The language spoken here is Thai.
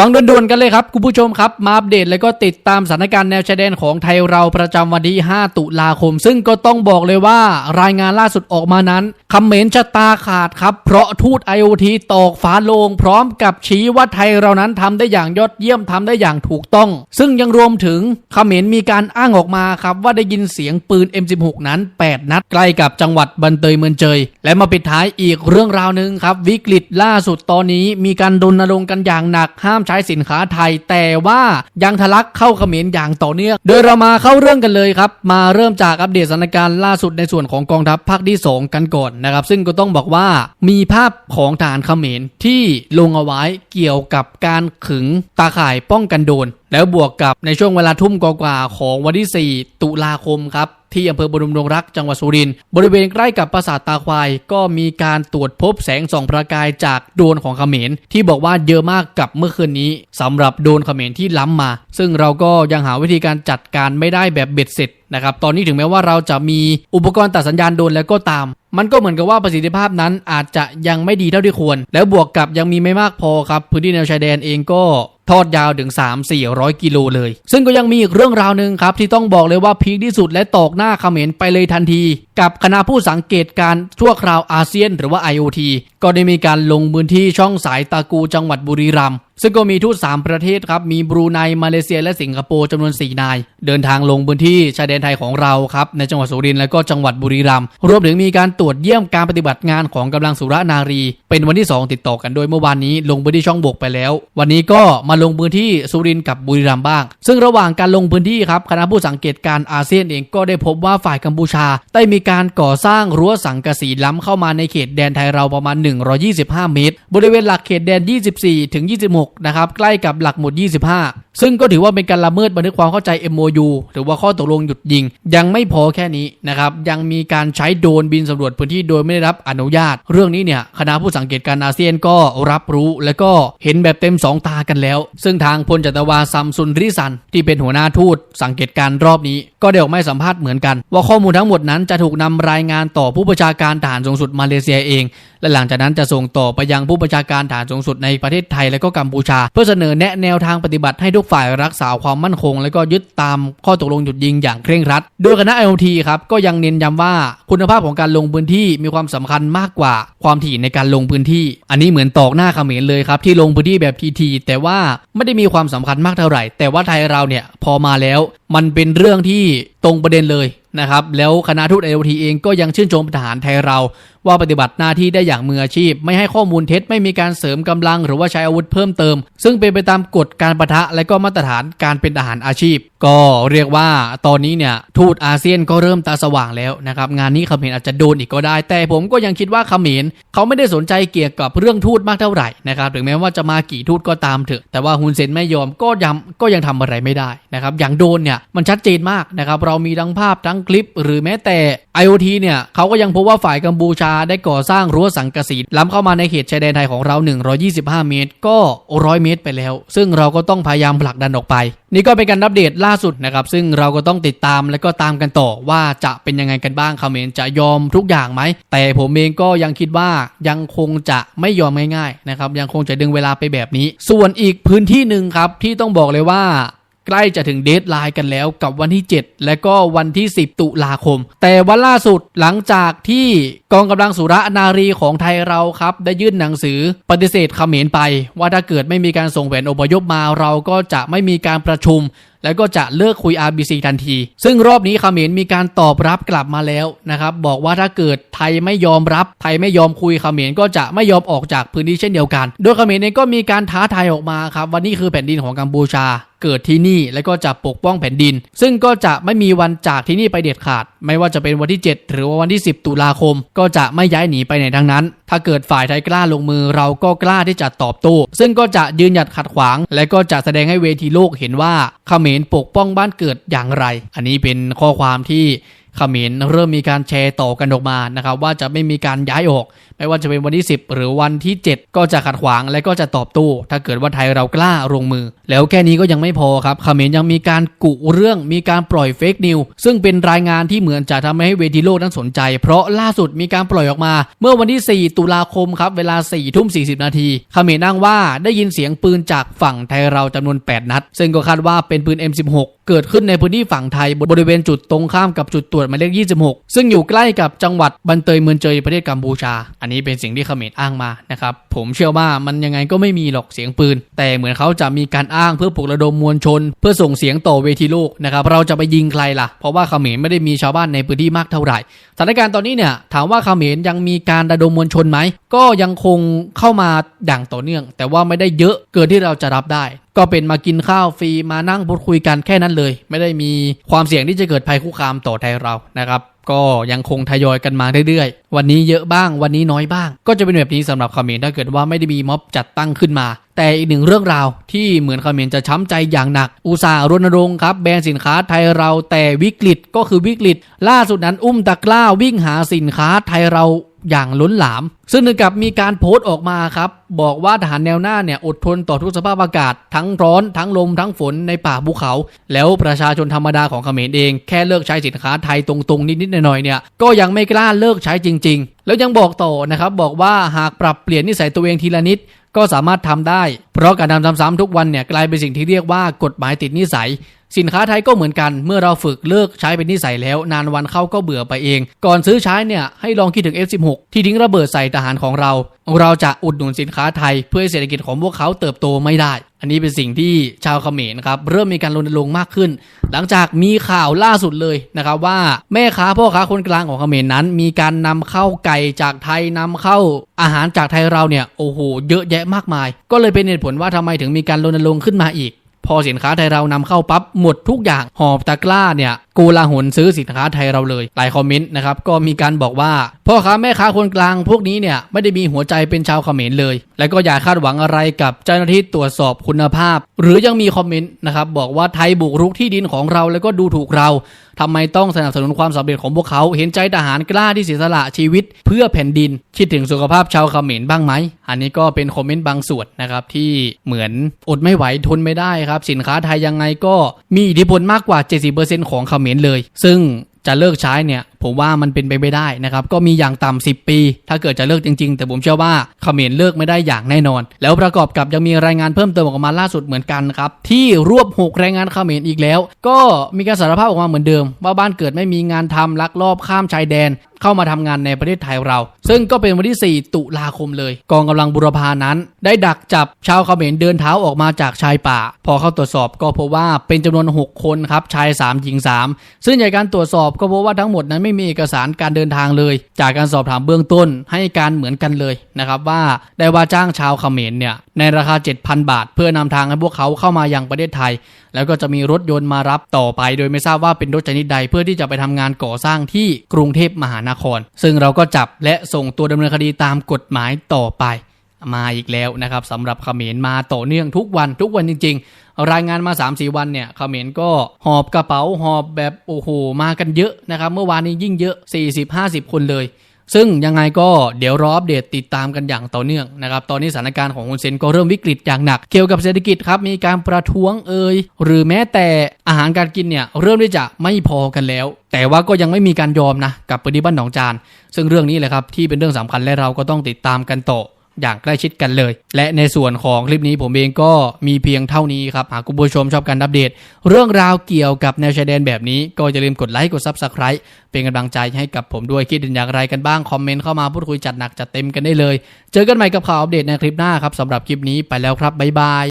ฟังด่วนๆกันเลยครับ คุณผู้ชมครับ มาอัปเดตแล้วก็ติดตามสถานการณ์แนวชายแดนของไทยเราประจำวันที่ 5 ตุลาคม ซึ่งก็ต้องบอกเลยว่ารายงานล่าสุดออกมานั้นคำเมนชะตาขาดครับ เพราะทูต IoT ตอกฝาโลง พร้อมกับชี้ว่าไทยเรานั้นทำได้อย่างยอดเยี่ยมทำได้อย่างถูกต้อง ซึ่งยังรวมถึงคำเมนมีการอ้างออกมาครับว่าได้ยินเสียงปืน M16 นั้น 8 นัดใกล้กับจังหวัดบันเตยเมืองเจย และมาปิดท้ายอีกเรื่องราวหนึ่งครับวิกฤตล่าสุดตอนนี้มีการรณรงค์กันอย่างหนักห้ามใช้สินค้าไทย แต่ว่ายังทะลักเข้าเขมรอย่างต่อเนื่องโดยเรามาเข้าเรื่องกันเลยครับ มาเริ่มจากอัปเดตสถานการณ์ล่าสุดในส่วนของกองทัพภาคที่ 2 กันก่อนนะครับ ซึ่งก็ต้องบอกว่ามีภาพของฐานเขมรที่ลงเอาไว้เกี่ยวกับการขึงตาข่ายป้องกันโดน แล้วบวกกับในช่วงเวลาทุ่มกว่าของวันที่ 4 ตุลาคมครับที่อำเภอบรมดงรักจังหวัดสุรินทร์บริเวณใกล้กับปราสาทตาควาย ก็มีการตรวจพบแสงส่องประกายจากโดนของเขมร ที่บอกว่าเยอะมากกับเมื่อคืนนี้สำหรับโดนเขมรที่ล้ำมา ซึ่งเราก็ยังหาวิธีการจัดการไม่ได้แบบเบ็ดเสร็จนะครับตอนนี้ถึงแม้ว่าเราจะมีอุปกรณ์ตัดสัญญาณโดนแล้วก็ตาม มันก็เหมือนกับว่าประสิทธิภาพนั้นอาจจะยังไม่ดีเท่าที่ควร แล้วบวกกับยังมีไม่มากพอครับพื้นที่แนวชายแดนเองก็ ทอดยาวถึง 3 400 กิโลเลย ซึ่งก็ยังมีอีกเรื่องราวหนึ่งครับ ที่ต้องบอกเลยว่าพีคที่สุดและตอกหน้าเขมรไปเลยทันที กับคณะผู้สังเกตการณ์ชั่วคราวอาเซียนหรือว่า IoT ก็ได้มีการลงพื้นที่ช่องสายตากูจังหวัดบุรีรัมย์ซึ่งก็มีทูต 3 ประเทศครับ มีบรูไน มาเลเซีย และสิงคโปร์จำนวน 4 นาย เดินทางลงพื้นที่ชายแดนไทยของเราครับ ในจังหวัดสุรินทร์และก็จังหวัดบุรีรัมย์รวมถึงมีการตรวจเยี่ยมการปฏิบัติงานของกำลังสุรนารี เป็นวันที่ 2 ติดต่อกันโดยเมื่อวานนี้ลงพื้นที่ช่องบกไปแล้ว วันนี้ก็มาลงพื้นที่สุรินทร์กับบุรีรัมย์บ้าง ซึ่งระหว่างการลงพื้นที่ครับคณะผู้สังเกตการณ์อาเซียนเองก็ได้พบว่าฝ่ายกัมพูชา ได้มีการก่อสร้างรั้วสังกะสีล้ำเข้ามาในเขตแดนไทยเราประมาณ 125 เมตร บริเวณหลักเขตแดน 24 ถึง 26 นะครับใกล้กับหลักหมุด 25 ซึ่งก็ถือว่าเป็นการละเมิดบันทึกความเข้าใจ MOU หรือว่าข้อตกลงหยุดยิง ยังไม่พอแค่นี้นะครับยังมีการใช้โดรนบินสำรวจพื้นที่โดยไม่ได้รับอนุญาต เรื่องนี้เนี่ยคณะผู้สังเกตการอาเซียนก็รับรู้ และก็เห็นแบบเต็มสองตากันแล้วซึ่งทางพลจัตวาซัมซุนริซัน ที่เป็นหัวหน้าทูตสังเกตการรอบนี้ ก็ได้ออกมาให้สัมภาษณ์เหมือนกัน ว่าข้อมูลทั้งหมดนั้นจะถูกนำรายงานต่อผู้บัญชาการทหารสูงสุดมาเลเซียเอง และหลังจากนั้นจะส่งต่อไปยังผู้บัญชาการฐานสูงสุดในประเทศไทยและก็กัมพูชา เพื่อเสนอแนะแนวทางปฏิบัติให้ทุกฝ่ายรักษาความมั่นคง และก็ยึดตามข้อตกลงหยุดยิงอย่างเคร่งครัด โดยคณะ IOT ครับก็ยังเน้นย้ำว่าคุณภาพของการลงพื้นที่มีความสำคัญมากกว่าความถี่ในการลงพื้นที่ อันนี้เหมือนตอกหน้าเขมรเลยครับที่ลงพื้นที่แบบทีๆแต่ว่าไม่ได้มีความสำคัญมากเท่าไหร่ แต่ว่าไทยเราเนี่ยพอมาแล้ว มันเป็นเรื่องที่ ตรงประเด็นเลยนะครับ แล้วคณะทูต IoT เองก็ยังชื่นชมทหารไทยเรา ว่าปฏิบัติหน้าที่ได้อย่างมืออาชีพ ไม่ให้ข้อมูลเท็จไม่มีการเสริมกำลัง หรือว่าใช้อาวุธเพิ่มเติม ซึ่งเป็นไปตามกฎการประทะและก็มาตรฐานการเป็นทหารอาชีพ ก็เรียกว่าตอนนี้เนี่ยทูตอาเซียนก็เริ่มตาสว่างแล้วนะครับงานนี้เขมรอาจจะโดนอีกก็ได้ แต่ผมก็ยังคิดว่าเขมรเขาไม่ได้สนใจเกี่ยวกับเรื่องทูตมากเท่าไหร่นะครับถึงแม้ว่าจะมากี่ทูตก็ตามเถอะแต่ว่าฮุนเซนไม่ยอมก็ยังก็ยังทำอะไรไม่ได้นะครับอย่างโดนเนี่ยมันชัดเจนมากนะครับเรามีทั้งภาพทั้งคลิป หรือแม้แต่ IoT เนี่ยเขาก็ยังพบว่าฝ่ายกัมพูชาได้ก่อสร้างรั้วสังกะสีล้ำเข้ามาในเขตชายแดนไทยของเรา 125 เมตร ก็100 เมตรไปแล้ว ซึ่งเราก็ต้องพยายามผลักดันออกไป นี่ก็เป็นการอัปเดตล่าสุดนะครับ ซึ่งเราก็ต้องติดตามและก็ตามกันต่อว่าจะเป็นยังไงกันบ้างคอมเมนจะยอมทุกอย่างไหม แต่ผมเองก็ยังคิดว่ายังคงจะไม่ยอมง่ายๆนะครับ ยังคงจะดึงเวลาไปแบบนี้ ส่วนอีกพื้นที่หนึ่งครับที่ต้องบอกเลยว่า ใกล้จะถึงเดทไลน์กันแล้วกับวันที่ 7 และก็วันที่ 10 ตุลาคม แต่วันล่าสุดหลังจากที่กองกำลังสุรนารีของไทยเราครับ ได้ยื่นหนังสือปฏิเสธเขมรไป ว่าถ้าเกิดไม่มีการส่งแผนอพยพมาเราก็จะไม่มีการประชุมแล้วก็จะเลิกคุย RBC ทันที ซึ่งรอบนี้เขมรมีการตอบรับกลับมาแล้วนะครับ บอกว่าถ้าเกิดไทยไม่ยอมรับ ไทยไม่ยอมคุยเขมรก็จะไม่ยอมออกจากพื้นที่เช่นเดียวกัน โดยเขมรเองก็มีการท้าทายออกมาครับวันนี้คือแผ่นดินของกัมพูชาเกิดที่นี่แล้วก็จะปกป้องแผ่นดิน ซึ่งก็จะไม่มีวันจากที่นี่ไปเด็ดขาด ไม่ว่าจะเป็นวันที่ 7 หรือว่าวันที่ 10 ตุลาคม ก็จะไม่ย้ายหนีไปไหนทั้งนั้น ถ้าเกิดฝ่ายไทยกล้าลงมือเราก็กล้าที่จะตอบโต้ซึ่งก็จะยืนหยัดขัดขวาง และก็จะแสดงให้เวทีโลกเห็นว่าเขมรปกป้องบ้านเกิดอย่างไร อันนี้เป็นข้อความที่เขมรเริ่มมีการแชร์ต่อกันออกมานะครับว่าจะไม่มีการย้ายออก ไม่ว่าจะเป็นวันที่ 10 หรือวันที่ 7 ก็จะขัดขวางและก็จะตอบโต้ถ้าเกิดว่าไทยเรากล้าลงมือ แล้วแค่นี้ก็ยังไม่พอครับเขมรยังมีการกุเรื่องมีการปล่อยเฟกนิวซึ่งเป็นรายงานที่เหมือนจะทำให้เวทีโลกนั้นสนใจ เพราะล่าสุดมีการปล่อยออกมา เมื่อวันที่ 4 ตุลาคมครับเวลา4ทุ่ม40 นาทีเขมรอ้างว่าได้ยินเสียงปืนจากฝั่งไทยเราจำนวน 8 นัด ซึ่งก็คาดว่าเป็นปืน M16 เกิดขึ้นในพื้นที่ฝั่งไทยบริเวณจุดตรงข้ามกับจุดตรวจหมายเลข26 ซึ่งอยู่ใกล้กับจังหวัดบันเตยเมืองเจยประเทศกัมพูชาอันนี้เป็นสิ่งที่เขมรอ้างมานะครับผมเชื่อว่ามันยังไงก็ไม่มีหรอกเสียงปืน แต่เหมือนเขาจะมีการอ้างเพื่อปลุกระดมมวลชน เพื่อส่งเสียงต่อเวทีโลกนะครับเราจะไปยิงใครล่ะ เพราะว่าเขมรไม่ได้มีชาวบ้านในพื้นที่มากเท่าไหร่สถานการณ์ตอนนี้เนี่ยถามว่าเขมรยังมีการระดมมวลชนไหมก็ยังคงเข้ามาอย่งต่อเนื่อง แต่ว่าไม่ได้เยอะเกินที่เราจะรับได้ก็เป็นมากินข้าวฟรีมานั่งพูดคุยกันแค่นั้นเลย ไม่ได้มีความเสี่ยงที่จะเกิดภัยคุกคามต่อไทยเรานะครับ ก็ยังคงทยอยกันมาเรื่อยๆ วันนี้เยอะบ้างวันนี้น้อยบ้าง ก็จะเป็นแบบนี้สำหรับเขมนถ้าเกิดว่าไม่ได้มีม็อบจัดตั้งขึ้นมา แต่อีกหนึ่งเรื่องราวที่เหมือนเขมนจะช้ำใจอย่างหนัก อุตสาห์รณรงค์ครับแบรนด์สินค้าไทยเราแต่วิกฤตก็คือวิกฤต ล่าสุดนั้นอุ้มตะกร้าวิ่งหาสินค้าไทยเรา อย่างล้นหลาม ซึ่งหนึ่งกับมีการโพสต์ออกมาครับ บอกว่าทหารแนวหน้าเนี่ยอดทนต่อทุกสภาพอากาศ ทั้งร้อนทั้งลมทั้งฝนในป่าภูเขา แล้วประชาชนธรรมดาของเขมรเองแค่เลิกใช้สินค้าไทยตรงๆ นิดๆหน่อยๆเนี่ยก็ยังไม่กล้าเลิกใช้จริง ๆ แล้วยังบอกต่อนะครับบอกว่าหากปรับเปลี่ยนนิสัยตัวเองทีละนิดก็สามารถทำได้ เพราะการทำซ้ำๆทุกวันเนี่ยกลายเป็นสิ่งที่เรียกว่ากฎหมายติดนิสัย สินค้าไทยก็เหมือนกัน เมื่อเราฝึกเลิกใช้เป็นนิสัยแล้ว นานวันเข้าก็เบื่อไปเอง ก่อนซื้อใช้เนี่ยให้ลองคิดถึง F16 ที่ทิ้งระเบิดใส่ทหารของเรา เราจะอุดหนุนสินค้าไทย เพื่อให้เศรษฐกิจของพวกเขาเติบโตไม่ได้ อันนี้เป็นสิ่งที่ชาวเขมรครับเริ่มมีการรณรงค์มากขึ้น หลังจากมีข่าวล่าสุดเลยนะครับว่าแม่ค้าพ่อค้าคนกลางของเขมรนั้น มีการนำเข้าไก่จากไทยนำเข้าอาหารจากไทยเราเนี่ยโอ้โหเยอะแยะมากมาย ก็เลยเป็นเหตุผลว่าทำไมถึงมีการรณรงค์ขึ้นมาอีก พอสินค้าไทยเรานำเข้าปั๊บหมดทุกอย่างหอบตะกร้าเนี่ยกูลาหนซื้อสินค้าไทยเราเลยหลายคอมเมนต์นะครับก็มีการบอกว่าพ่อค้าแม่ค้าคนกลางพวกนี้เนี่ยไม่ได้มีหัวใจเป็นชาวเขมรเลย และก็อย่าคาดหวังอะไรกับเจ้าหน้าที่ตรวจสอบคุณภาพ หรือยังมีคอมเมนต์นะครับบอกว่าไทยบุกรุกที่ดินของเราแล้วก็ดูถูกเรา ทำไมต้องสนับสนุนความสำเร็จของพวกเขา เห็นใจทหารกล้าที่เสียสละชีวิต เพื่อแผ่นดิน คิดถึงสุขภาพชาวเขมรบ้างไหม อันนี้ก็เป็นคอมเมนต์บางส่วนนะครับที่เหมือนอดไม่ไหวทนไม่ได้ครับ สินค้าไทยยังไงก็มีอิทธิพลมากกว่า 70%ของเขมรเลย ซึ่งจะเลิกใช้เนี่ยผมว่ามันเป็นไปไม่ได้นะครับ ก็มีอย่างต่ำ10 ปี ถ้าเกิดจะเลิกจริงๆ แต่ผมเชื่อว่าเขมรเลิกไม่ได้อย่างแน่นอน แล้วประกอบกับยังมีรายงานเพิ่มเติมออกมาล่าสุดเหมือนกันครับ ที่รวบหกแรงงานเขมรอีกแล้ว ก็มีการสารภาพออกมาเหมือนเดิม ว่าบ้านเกิดไม่มีงานทำลักลอบข้ามชายแดน เข้ามาทำงานในประเทศไทยเรา ซึ่งก็เป็นวันที่ 4 ตุลาคมเลย กองกำลังบุรพานั้น ได้ดักจับชาวเขมรเดินเท้าออกมาจากชายป่า พอเข้าตรวจสอบก็พบว่าเป็นจำนวน 6 คนครับชาย 3 หญิง 3 ซึ่งจากการตรวจสอบก็พบว่าทั้งหมดนั้นไม่มีเอกสารการเดินทางเลย จากการสอบถามเบื้องต้นให้การเหมือนกันเลยนะครับว่าได้ว่าจ้างชาวเขมรเนี่ยในราคา 7,000 บาท เพื่อนำทางให้พวกเขาเข้ามายังประเทศไทย แล้วก็จะมีรถยนต์มารับต่อไป โดยไม่ทราบว่าเป็นรถชนิดใดเพื่อที่จะไปทำงานก่อสร้างที่กรุงเทพมหานคร ซึ่งเราก็จับและส่งตัวดำเนินคดีตามกฎหมายต่อไป มาอีกแล้วนะครับสำหรับเขมรมาต่อเนื่องทุกวันทุกวันจริง ๆ รายงานมา 3-4 วันเนี่ยเขมรก็หอบกระเป๋าหอบแบบโอ้โหมากันเยอะนะครับ เมื่อวานนี้ยิ่งเยอะ 40-50 คนเลย ซึ่งยังไงก็เดี๋ยวรออัปเดตติดตามกันอย่างต่อเนื่องนะครับ ตอนนี้สถานการณ์ของฮุนเซนก็เริ่มวิกฤตอย่างหนัก เกี่ยวกับเศรษฐกิจครับมีการประท้วงเอ่ยหรือแม้แต่อาหารการกินเนี่ยเริ่มที่จะไม่พอกันแล้วแต่ว่าก็ยังไม่มีการยอมนะกับปฏิบัติหนองจาน ซึ่งเรื่องนี้แหละครับที่เป็นเรื่องสำคัญและเราก็ต้องติดตามกันต่อ อย่างใกล้ชิดกันเลย และในส่วนของคลิปนี้ผมเองก็มีเพียงเท่านี้ครับ หากคุณผู้ชมชอบการอัปเดต เรื่องราวเกี่ยวกับแนวชายแดนแบบนี้ ก็อย่าลืมกดไลค์กด Subscribe เป็นกำลังใจให้กับผมด้วยคิดเห็นอย่างไรกันบ้าง คอมเมนต์เข้ามาพูดคุยจัดหนักจัดเต็มกันได้เลย เจอกันใหม่กับข่าวอัปเดตในคลิปหน้าครับสำหรับคลิปนี้ไปแล้วครับบ๊ายบาย